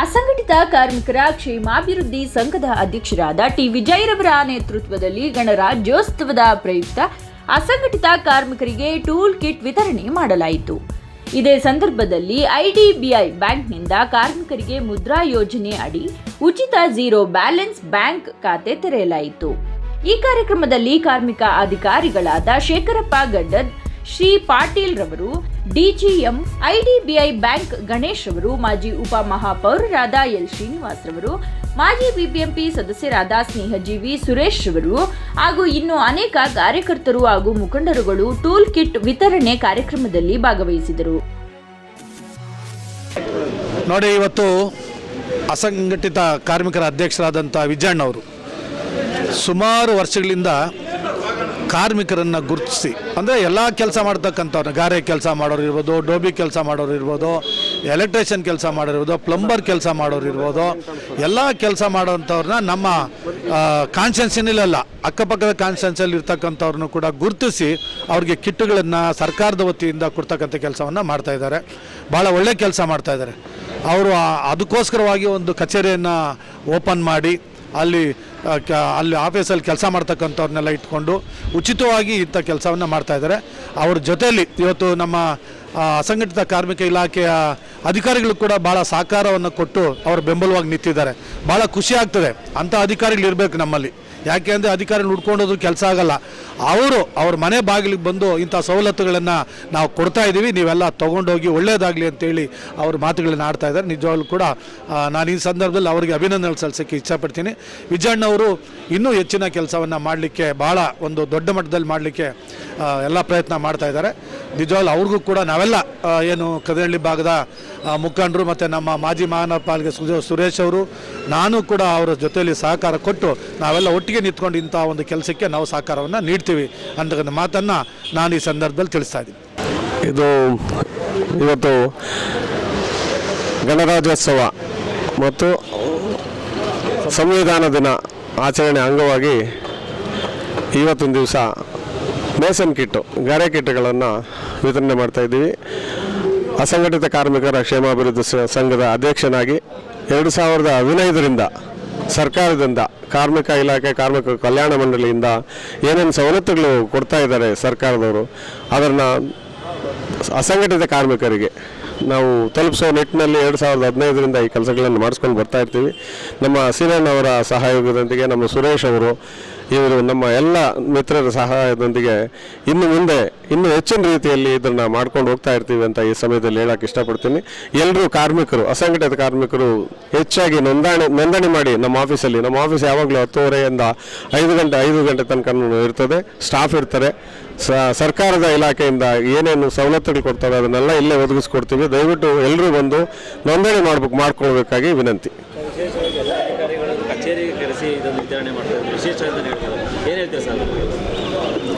ಅಸಂಘಟಿತ ಕಾರ್ಮಿಕರ ಕ್ಷೇಮಾಭಿವೃದ್ಧಿ ಸಂಘದ ಅಧ್ಯಕ್ಷರಾದ ಟಿ. ವಿಜಯರವರ ನೇತೃತ್ವದಲ್ಲಿ ಗಣರಾಜ್ಯೋತ್ಸವದ ಪ್ರಯುಕ್ತ ಅಸಂಘಟಿತ ಕಾರ್ಮಿಕರಿಗೆ ಟೂಲ್ ಕಿಟ್ ವಿತರಣೆ ಮಾಡಲಾಯಿತು. ಇದೇ ಸಂದರ್ಭದಲ್ಲಿ ಐಡಿಬಿಐ ಬ್ಯಾಂಕ್ನಿಂದ ಕಾರ್ಮಿಕರಿಗೆ ಮುದ್ರಾ ಯೋಜನೆ ಅಡಿ ಉಚಿತ ಝೀರೋ ಬ್ಯಾಲೆನ್ಸ್ ಬ್ಯಾಂಕ್ ಖಾತೆ ತೆರೆಯಲಾಯಿತು. ಈ ಕಾರ್ಯಕ್ರಮದಲ್ಲಿ ಕಾರ್ಮಿಕ ಅಧಿಕಾರಿಗಳಾದ ಶೇಖರಪ್ಪ ಗಡ್ಡದ್, ಶ್ರೀ ಪಾಟೀಲ್ ರವರು ಡಿಜಿಎಂ, ಐಡಿಬಿಐ ಬ್ಯಾಂಕ್ ಗಣೇಶ್ ಅವರು, ಮಾಜಿ ಉಪ ಮಹಾಪೌರರಾದ ಎಲ್ ಶ್ರೀನಿವಾಸ್ ರವರು, ಮಾಜಿ ಬಿಬಿಎಂಪಿ ಸದಸ್ಯರಾದ ಸ್ನೇಹಜೀವಿ ಸುರೇಶ್ ಅವರು ಹಾಗೂ ಇನ್ನು ಅನೇಕ ಕಾರ್ಯಕರ್ತರು ಹಾಗೂ ಮುಖಂಡರುಗಳು ಟೂಲ್ ಕಿಟ್ ವಿತರಣೆ ಕಾರ್ಯಕ್ರಮದಲ್ಲಿ ಭಾಗವಹಿಸಿದರು. ನೋಡಿ, ಇವತ್ತು ಅಸಂಘಟಿತ ಕಾರ್ಮಿಕರ ಅಧ್ಯಕ್ಷರಾದಂಥ ವಿಜಯಣ್ಣವರು ಸುಮಾರು ವರ್ಷಗಳಿಂದ ಕಾರ್ಮಿಕರನ್ನು ಗುರುತಿಸಿ. ಅಂದರೆ ಎಲ್ಲ ಕೆಲಸ ಮಾಡ್ತಕ್ಕಂಥವ್ರನ್ನ ಗಾರೆ ಕೆಲಸ ಮಾಡೋರು ಇರ್ಬೋದು, ಡೋಬಿ ಕೆಲಸ ಮಾಡೋರು ಇರ್ಬೋದು, ಎಲೆಕ್ಟ್ರಿಷಿಯನ್ ಕೆಲಸ ಮಾಡೋರು ಇರ್ಬೋದು, ಪ್ಲಂಬರ್ ಕೆಲಸ ಮಾಡೋರು ಇರ್ಬೋದು, ಎಲ್ಲ ಕೆಲಸ ಮಾಡೋವಂಥವ್ರನ್ನ ನಮ್ಮ ಕಾನ್ಸ್ಟೆನ್ಸಿನಲ್ಲ ಅಕ್ಕಪಕ್ಕದ ಕಾನ್ಸ್ಟೆನ್ಸಲ್ಲಿ ಇರ್ತಕ್ಕಂಥವ್ರನ್ನು ಕೂಡ ಗುರುತಿಸಿ ಅವ್ರಿಗೆ ಕಿಟ್ಟುಗಳನ್ನು ಸರ್ಕಾರದ ವತಿಯಿಂದ ಕೊಡ್ತಕ್ಕಂಥ ಕೆಲಸವನ್ನು ಮಾಡ್ತಾ ಇದ್ದಾರೆ. ಭಾಳ ಒಳ್ಳೆ ಕೆಲಸ ಮಾಡ್ತಾ ಇದ್ದಾರೆ. ಅವರು ಅದಕ್ಕೋಸ್ಕರವಾಗಿ ಒಂದು ಕಚೇರಿಯನ್ನು ಓಪನ್ ಮಾಡಿ ಅಲ್ಲಿ ಅಲ್ಲಿ ಆಫೀಸಲ್ಲಿ ಕೆಲಸ ಮಾಡ್ತಕ್ಕಂಥವ್ರನ್ನೆಲ್ಲ ಇಟ್ಕೊಂಡು ಉಚಿತವಾಗಿ ಇಂಥ ಕೆಲಸವನ್ನು ಮಾಡ್ತಾ ಇದ್ದಾರೆ. ಅವ್ರ ಜೊತೆಯಲ್ಲಿ ಇವತ್ತು ನಮ್ಮ ಅಸಂಘಟಿತ ಕಾರ್ಮಿಕ ಇಲಾಖೆಯ ಅಧಿಕಾರಿಗಳು ಕೂಡ ಭಾಳ ಸಹಕಾರವನ್ನು ಕೊಟ್ಟು ಅವರು ಬೆಂಬಲವಾಗಿ ನಿಂತಿದ್ದಾರೆ. ಭಾಳ ಖುಷಿ ಆಗ್ತದೆ. ಅಂಥ ಅಧಿಕಾರಿಗಳು ಇರಬೇಕು ನಮ್ಮಲ್ಲಿ. ಯಾಕೆ ಅಂದರೆ ಅಧಿಕಾರಿ ಹುಡ್ಕೊಂಡೋದ್ರು ಕೆಲಸ ಆಗಲ್ಲ. ಅವರು ಅವ್ರ ಮನೆ ಬಾಗಿಲಿಗೆ ಬಂದು ಇಂಥ ಸವಲತ್ತುಗಳನ್ನು ನಾವು ಕೊಡ್ತಾ ಇದ್ದೀವಿ ನೀವೆಲ್ಲ ತೊಗೊಂಡೋಗಿ ಒಳ್ಳೆಯದಾಗಲಿ ಅಂತೇಳಿ ಅವ್ರ ಮಾತುಗಳನ್ನ ಆಡ್ತಾ ಇದ್ದಾರೆ. ನಿಜವಾಗ್ಲೂ ಕೂಡ ನಾನು ಈ ಸಂದರ್ಭದಲ್ಲಿ ಅವರಿಗೆ ಅಭಿನಂದನೆ ಸಲ್ಲಿಸೋಕ್ಕೆ ಇಚ್ಛಪಡ್ತೀನಿ. ವಿಜಯಣ್ಣವರು ಇನ್ನೂ ಹೆಚ್ಚಿನ ಕೆಲಸವನ್ನು ಮಾಡಲಿಕ್ಕೆ ಭಾಳ ಒಂದು ದೊಡ್ಡ ಮಟ್ಟದಲ್ಲಿ ಮಾಡಲಿಕ್ಕೆ ಎಲ್ಲ ಪ್ರಯತ್ನ ಮಾಡ್ತಾ ಇದ್ದಾರೆ. ನಿಜವಾಗ್ಲೂ ಅವ್ರಿಗೂ ಕೂಡ ನಾವೆಲ್ಲ ಏನು ಕದಹಳ್ಳಿ ಭಾಗದ ಮುಖಂಡರು ಮತ್ತು ನಮ್ಮ ಮಾಜಿ ಮಹಾನಗರಪಾಲಿಕೆ ಸುರೇಶ್ ಅವರು, ನಾನು ಕೂಡ ಅವರ ಜೊತೆಯಲ್ಲಿ ಸಹಕಾರ ಕೊಟ್ಟು ನಾವೆಲ್ಲ ಒಟ್ಟಿಗೆ ನಿಂತ್ಕೊಂಡು ಇಂಥ ಒಂದು ಕೆಲಸಕ್ಕೆ ನಾವು ಸಹಕಾರವನ್ನು ನೀಡ್ತೀವಿ ಅಂತಕ್ಕಂಥ ಮಾತನ್ನು ನಾನು ಈ ಸಂದರ್ಭದಲ್ಲಿ ತಿಳಿಸ್ತಾ ಇದ್ದೀನಿ. ಇದು ಇವತ್ತು ಗಣರಾಜ್ಯೋತ್ಸವ ಮತ್ತು ಸಂವಿಧಾನ ದಿನ ಆಚರಣೆ ಅಂಗವಾಗಿ ಇವತ್ತಿನ ದಿವಸ ಮೇಸನ್ ಕಿಟ್ಟು, ಗಾರೆ ಕಿಟ್ಗಳನ್ನು ವಿತರಣೆ ಮಾಡ್ತಾ ಇದ್ದೀವಿ. ಅಸಂಘಟಿತ ಕಾರ್ಮಿಕರ ಕ್ಷೇಮಾಭಿವೃದ್ಧಿ ಸಂಘದ ಅಧ್ಯಕ್ಷನಾಗಿ ಎರಡು ಸಾವಿರದ ಹದಿನೈದರಿಂದ ಸರ್ಕಾರದಿಂದ ಕಾರ್ಮಿಕ ಇಲಾಖೆ, ಕಾರ್ಮಿಕ ಕಲ್ಯಾಣ ಮಂಡಳಿಯಿಂದ ಏನೇನು ಸವಲತ್ತುಗಳು ಕೊಡ್ತಾ ಇದ್ದಾರೆ ಸರ್ಕಾರದವರು, ಅದನ್ನು ಅಸಂಘಟಿತ ಕಾರ್ಮಿಕರಿಗೆ ನಾವು ತಲುಪಿಸೋ ನಿಟ್ಟಿನಲ್ಲಿ ಎರಡು ಸಾವಿರದ ಹದಿನೈದರಿಂದ ಈ ಕೆಲಸಗಳನ್ನು ಮಾಡಿಸ್ಕೊಂಡು ಬರ್ತಾ ಇರ್ತೀವಿ. ನಮ್ಮ ಸೀನಣ್ಣವರ ಸಹಯೋಗದೊಂದಿಗೆ, ನಮ್ಮ ಸುರೇಶ್ ಅವರು, ಇವರು ನಮ್ಮ ಎಲ್ಲ ಮಿತ್ರರ ಸಹಾಯದೊಂದಿಗೆ ಇನ್ನು ಮುಂದೆ, ಇನ್ನೂ ಹೆಚ್ಚಿನ ರೀತಿಯಲ್ಲಿ ಇದನ್ನು ಮಾಡ್ಕೊಂಡು ಹೋಗ್ತಾ ಇರ್ತೀವಿ ಅಂತ ಈ ಸಮಯದಲ್ಲಿ ಹೇಳಕ್ಕೆ ಇಷ್ಟಪಡ್ತೀನಿ. ಎಲ್ಲರೂ ಕಾರ್ಮಿಕರು, ಅಸಂಘಟಿತ ಕಾರ್ಮಿಕರು ಹೆಚ್ಚಾಗಿ ನೋಂದಣಿ ನೋಂದಣಿ ಮಾಡಿ ನಮ್ಮ ಆಫೀಸಲ್ಲಿ. ನಮ್ಮ ಆಫೀಸ್ ಯಾವಾಗಲೂ ಹತ್ತುವರೆಯಿಂದ ಐದು ಗಂಟೆ ಐದು ಗಂಟೆ ತನಕ ಇರ್ತದೆ. ಸ್ಟಾಫ್ ಇರ್ತಾರೆ. ಸರ್ಕಾರದ ಇಲಾಖೆಯಿಂದ ಏನೇನು ಸವಲತ್ತುಗಳು ಕೊಡ್ತಾರೆ ಅದನ್ನೆಲ್ಲ ಇಲ್ಲೇ ಒದಗಿಸ್ಕೊಡ್ತೀವಿ. ದಯವಿಟ್ಟು ಎಲ್ಲರೂ ಬಂದು ನೋಂದಣಿ ಮಾಡ್ಬೇಕು ಮಾಡ್ಕೊಳ್ಬೇಕಾಗಿ ವಿನಂತಿ.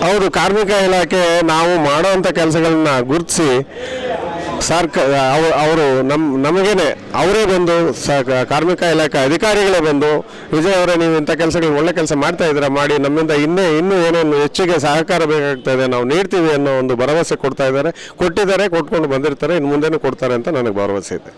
ಹೌದು ಕಾರ್ಮಿಕ ಇಲಾಖೆ ನಾವು ಮಾಡುವಂಥ ಕೆಲಸಗಳನ್ನ ಗುರುತಿಸಿ ಸರ್ಕ ಅವರು ನಮ್ಮ ನಮಗೇನೆ, ಅವರೇ ಬಂದು ಸ ಕಾರ್ಮಿಕ ಇಲಾಖೆ ಅಧಿಕಾರಿಗಳೇ ಬಂದು, ವಿಜಯ್ ಅವರೇ ನೀವು ಇಂಥ ಕೆಲಸಗಳು ಒಳ್ಳೆ ಕೆಲಸ ಮಾಡ್ತಾ ಇದ್ದೀರಾ, ಮಾಡಿ ನಮ್ಮಿಂದ ಇನ್ನೇ, ಇನ್ನೂ ಏನೇನು ಹೆಚ್ಚಿಗೆ ಸಹಕಾರ ಬೇಕಾಗ್ತದೆ ನಾವು ನೀಡ್ತೀವಿ ಅನ್ನೋ ಒಂದು ಭರವಸೆ ಕೊಡ್ತಾ ಇದ್ದಾರೆ. ಕೊಟ್ಟಿದ್ದಾರೆ, ಕೊಟ್ಕೊಂಡು ಬಂದಿರ್ತಾರೆ, ಇನ್ನು ಮುಂದೆನೂ ಕೊಡ್ತಾರೆ ಅಂತ ನನಗೆ ಭರವಸೆ ಇದೆ.